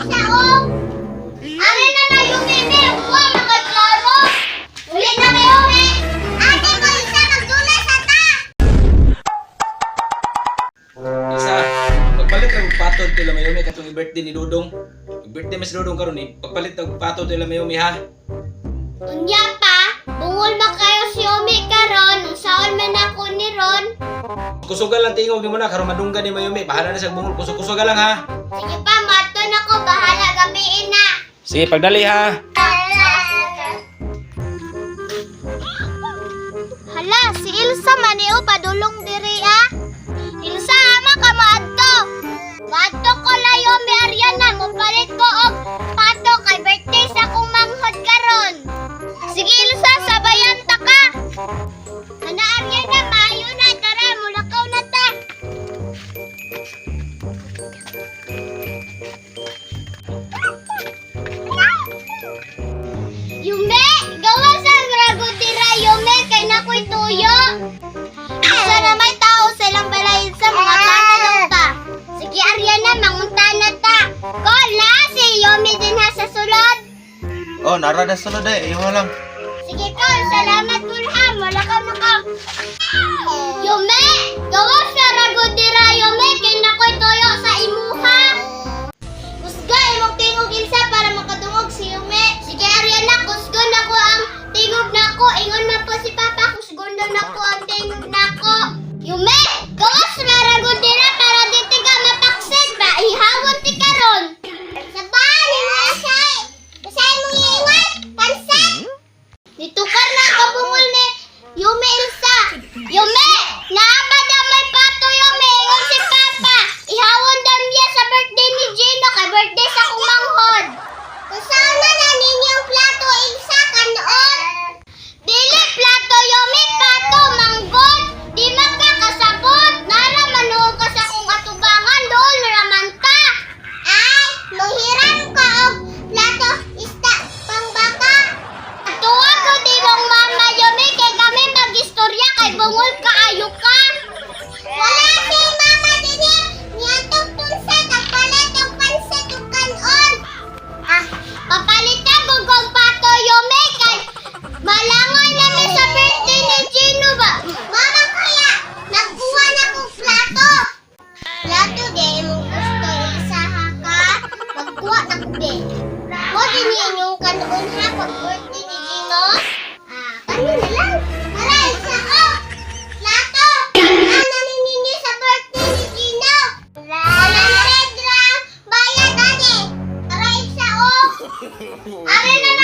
Isa, oh! Na na yung meme? Nakaklaro! Uli na me! Ate ko, isa, magdula sa ta! Isa, pagpalit ang patod to Lamayumi katong i-birthday ni Dudong. Birthday mas Dudong karon ni pagpalit ang patod to Lamayumi ha. Unya pa, bungol ma kayo si Omi karon, nung saon man ako ni Ron. Kusugal lang tingog ni mo na karon madunggan ni Mayumi. Bahala na sa bungol kusog-kusugal lang ha. Sige pa, Sige, pagdali ha. Hala, si Ilsa maniyo padulong diri ah. Oh, narada sunod eh. Iyo lang. Sige call, salamat Kulham. Wala ka maka. Yume, gawa sa ragodira Yume kay nakoy tuyo sa imuha. Kusga, imong tingog ilsa para makadungog si Yume. Sige, Ariana, kusgo na ko ang tingog na ko. Ingon Di mo gusto isaha ka. Magkuha na ko be. Mo din inyong kanon ha pag birthday ni Gino. Ah, kano na lang. Isa ko. Plato. Ano ninyo sa birthday ni Gino? Bayad ate. Tara, isa ko. Ari na